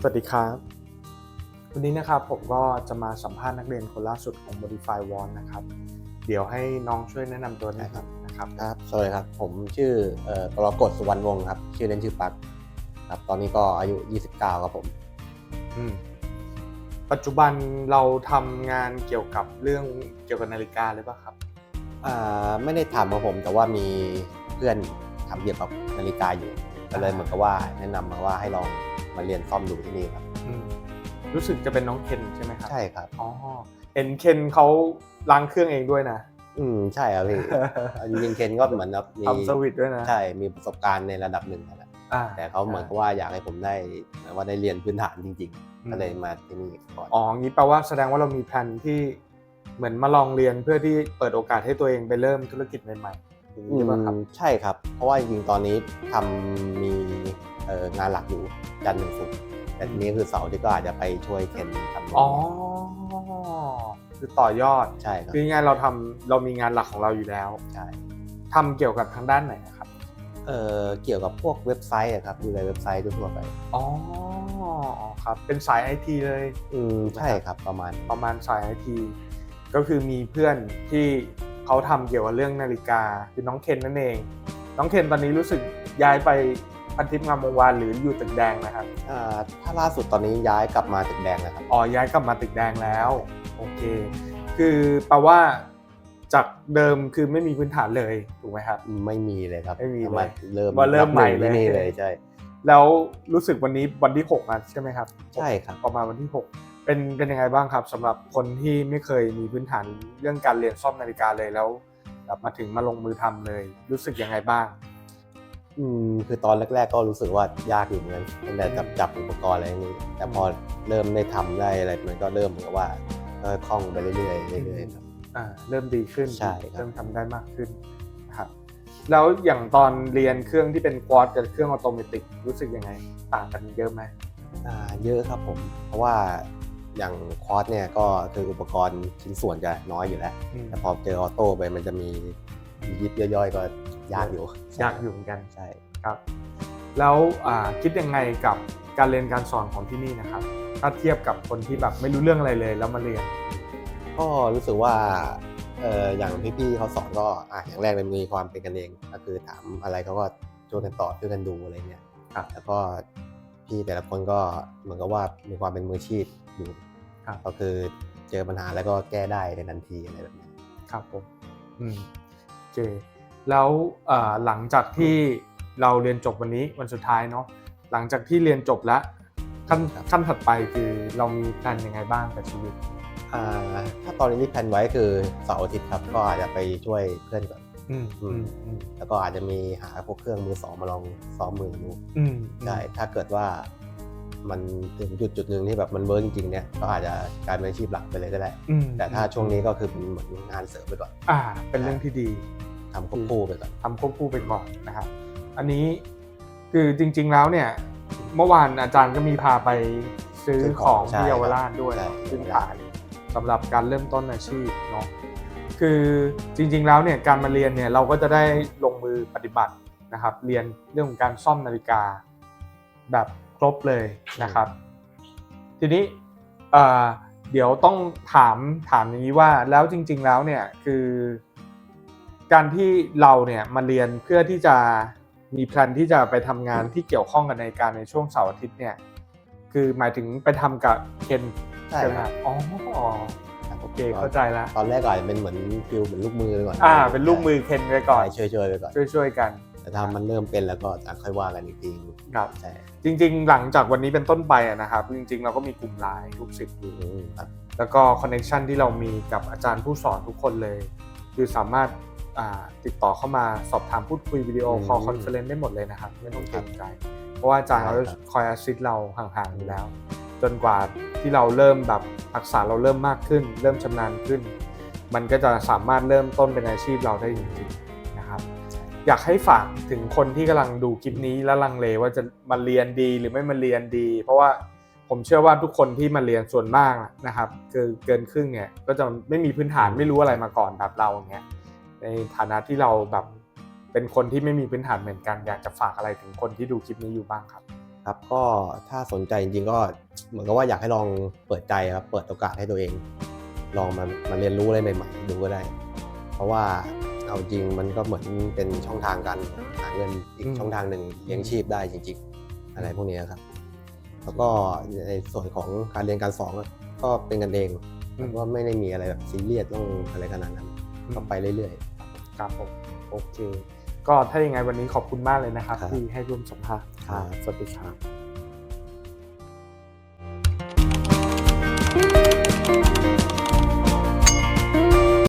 สวัสดีครับ วันนี้นะครับผมก็จะมาสัมภาษณ์นักเรียนคนล่าสุดของ Modify One นะครับ เดี๋ยวให้น้องช่วยแนะนำตัวหน่อยครับนะครับครับ สวัสดีครับ ผมชื่อเอ่อกรกฎสุวรรณวงศ์ครับ ชื่อเล่นชื่อปักครับ ตอนนี้ก็อายุ 29 ครับผมอืมปัจจุบันเราทำงานเกี่ยวกับเรื่องเกี่ยวกับนาฬิกาเลยป่ะครับ อ่า ไม่ได้ทำครับผม แต่ว่ามีเพื่อนทำเกี่ยวกับนาฬิกาอยู่ ก็เลยเหมือนกับว่าแนะนำมาว่าให้ลองมาเรียนซ่อมดูที่นี่ครับ อืมรู้สึกจะเป็นน้องเคนใช่ไหมครับใช่ครับ อ๋อเห็นเคนเขาล้างเครื่องเองด้วยนะ อืมใช่ครับพี่ จริงๆเคนก็เหมือนแบบมีทำสวิตช์ด้วยนะใช่มีประสบการณ์ในระดับหนึ่งนั่นแหละอ่าแต่เขาเหมือนกับว่าอยากให้ผมได้เหมือนว่าได้เรียนพื้นฐานจริงอืมๆก็เลยมาที่นี่ก่อนอ๋องี้แปลว่าแสดงว่าเรามีแผนที่เหมือนมาลองเรียนเพื่อที่เปิดโอกาสให้ตัวเองไปเริ่มธุรกิจใหม่ๆ อย่างนี้ใช่ไหมครับอืมใช่ครับ เพราะว่าจริงๆตอนนี้ทำมีเอ่องานหลักอยู่จันทร์ถึงศุกร์แต่ทีนี้คือเสาร์ที่ก็อาจจะไปช่วยเคนทำอ๋อคือต่อยอดใช่ครับคือง่ายๆเราทำเรามีงานหลักของเราอยู่แล้วใช่ทำเกี่ยวกับทางด้านไหนนะครับเอ่อเกี่ยวกับพวกเว็บไซต์อะครับดูแลเว็บไซต์ทั่วๆไปอ๋อครับเป็นสายไอทีเลยอืมใช่ครับประมาณประมาณสายไอทีก็คือมีเพื่อนที่ เขาทำเกี่ยวกับเรื่องนาฬิกาคือน้องเคนนั่นเอง น้องเคนตอนนี้รู้สึกย้ายไปพันทิพย์งามวงศ์วานหรืออยู่ตึกแดงนะครับอ่าถ้าล่าสุดตอนนี้ย้ายกลับมาตึกแดงแล้วครับอ๋อย้ายกลับมาตึกแดงแล้วโอเค คือแปลว่าจากเดิมคือไม่มีพื้นฐานเลยถูกไหมครับไม่มีเลยครับไม่มีเลยาเริ่มว่าเริ่มใหม่เลยที่นี่เลยใช่แล้วรู้สึกวันนี้วันที่6อะใช่ไหมครับ ใช่ครับ ประมาณวันที่ 6 เป็นเป็นยังไงบ้างครับสำหรับคนที่ไม่เคยมีพื้นฐานเรื่องการเรียนซ่อมนาฬิกาเลยแล้วแบบมาถึงมาลงมือทำเลย รู้สึกยังไงบ้าง อืมคือตอนแรก ๆ ก็รู้สึกว่ายากอยู่เหมือนกันตั้งแต่จับจับอุปกรณ์อะไรอย่างนี้ แต่พอเริ่มได้ทำได้อะไรมันก็เริ่มเหมือนกับว่าก็คล่องไปเรื่อยๆเรื่อยๆครับอ่าเริ่มดีขึ้นใช่ครับเริ่มทำได้มากขึ้นนะครับแล้วอย่างตอนเรียนเครื่องที่เป็นควอดกับเครื่องออโตเมติกรู้สึกยังไง ต่างกันเยอะไหมอ่าเยอะครับผม เพราะว่า อย่างคอร์สเนี่ยก็คืออุปกรณ์ชิ้นส่วนจะน้อยอยู่แล้ว อืมแต่พอเจอออโต้ไปมันจะมียิบย่อยๆก็ยากอยู่ยากอยู่เหมือนกันใช่ ครับ แล้วอ่าคิดยังไงกับการเรียนการสอนของที่นี่นะครับ ถ้าเทียบกับคนที่แบบไม่รู้เรื่องอะไรเลยแล้วมาเรียน ก็รู้สึกว่าเอออย่างพี่ๆเขาสอนก็อะอย่างแรกเลยมีความเป็นกันเอง ก็คือถามอะไรเขาก็ช่วยกันตอบช่วยกันดูอะไรเงี้ยครับแล้วก็พี่แต่ละคนก็เหมือนกับว่ามีความเป็นมืออาชีพ อยู่ครับ ก็คือเจอปัญหาแล้วก็แก้ได้ในทันทีอะไรแบบนี้ครับผมอืมโอเคแล้วอ่าหลังจากที่เราเรียนจบวันนี้วันสุดท้ายเนาะหลังจากที่เรียนจบแล้วขั้นขั้นถัดไปคือเรามีแผนยังไงบ้างกับชีวิตอ่าถ้าตอนนี้ที่แพลนไว้คือเสาร์อาทิตย์ครับ ก็อาจจะไปช่วยเพื่อนก่อนอืมอืมอืมแล้วก็อาจจะมีหาพวกเครื่องมือสองมาลองซ้อมมือดูอืมได้ถ้าเกิดว่า มันถึงจุดจุดหนึ่งที่แบบมันเวิร์กจริงๆเนี่ยก็อาจจะกลายเป็นอาชีพหลักไปเลยก็ได้ อืมแต่ถ้าช่วงนี้ก็คือเป็นเหมือนงานเสริมไปก่อนอ่า เป็นเรื่องที่ดี ทำควบคู่ไปก่อน ทำควบคู่ไปก่อนนะครับ อันนี้คือจริง ๆแล้วเนี่ย เมื่อวานอาจารย์ก็มีพาไปซื้อของที่เยาวราชด้วยใช่พื้นฐานสำหรับการเริ่มต้นอาชีพเนาะคือจริง ๆแล้วเนี่ยการมาเรียนเนี่ยเราก็จะได้ลงมือปฏิบัตินะครับ เรียนเรื่องของการซ่อมนาฬิกา แบบ ครบเลยนะครับ ทีนี้เอ่อเดี๋ยวต้องถามถามอย่างนี้ว่าแล้วจริง ๆ แล้วเนี่ยคือการที่เราเนี่ยมาเรียนเพื่อที่จะมีแพลนที่จะไปทำงานที่เกี่ยวข้องกับนาฬิการในช่วงเสาร์อาทิตย์เนี่ย คือหมายถึงไปทำกับเคนใช่ใช่ไหมคครัรับบอ๋อโอเคเข้าใจแล้วตอนแรกก็อาจจะเป็นเหมือนฟิลเหมือนลูกมือไปก่อนอ่าเป็นลูกมือเคนไว้ก่อนช่วยช่วยๆไปก่อนช่วยๆกัน แต่ถ้ามันเริ่มเป็นแล้วก็จะค่อยว่ากันอีกทีครับใช่จริง ๆ หลังจากวันนี้เป็นต้นไปอะนะครับ จริง ๆ เราก็มีกลุ่มไลน์ลูกศิษย์อยู่อืมครับแล้วก็คอนเน t ชันที่เรามีกับอาจารย์ผู้สอนทุกคนเลย คือสามารถอ่าติดต่อเข้ามาสอบถามพูดคุยวิดีโอคอลอืมคอนเฟอเรนซ์ได้หมดเลยนะครับ ไม่ต้องเกรงใจ เพราะว่าอาจารย์เขาได้ครับคอยอาซิสเราห่างๆอยู่แล้ว จนกว่าที่เราเริ่มแบบทักษะเราเริ่มมากขึ้น เริ่มชำนาญขึ้น มันก็จะสามารถเริ่มต้นเป็นอาชีพเราได้จริงๆนะครับ อยากให้ฝากถึงคนที่กำลังดูคลิปนี้แล้วลังเลว่าจะมาเรียนดีหรือไม่มาเรียนดี เพราะว่าผมเชื่อว่าทุกคนที่มาเรียนส่วนมากนะครับคือเกินครึ่งเนี่ยก็จะไม่มีพื้นฐานไม่รู้อะไรมาก่อนแบบเราอย่างเงี้ยในฐานะที่เราแบบเป็นคนที่ไม่มีพื้นฐานเหมือนกัน อยากจะฝากอะไรถึงคนที่ดูคลิปนี้อยู่บ้างครับ ครับก็ถ้าสนใจจริงๆก็เหมือนกับว่าอยากให้ลองเปิดใจครับเปิดโอกาสให้ตัวเอง ลองมามาเรียนรู้อะไรใหม่ ๆ ดูก็ได้ เพราะว่า เอาจริงมันก็เหมือนเป็นช่องทางการหาเงินอีกอืมช่องทางหนึ่งเลี้ยงชีพได้จริง ๆ อะไรพวกนี้ครับ แล้วก็ในส่วนของการเรียนการสอนก็เป็นกันเองอืมแล้วก็ไม่ได้มีอะไรแบบซีเรียสต้องอะไรขนาดนั้นก็ไปเรื่อยครับผมโอเคก็ถ้าอย่างไงวันนี้ขอบคุณมากเลยนะครับครับที่ให้ร่วมสัมภาษณ์ครับสวัสดีครับๆ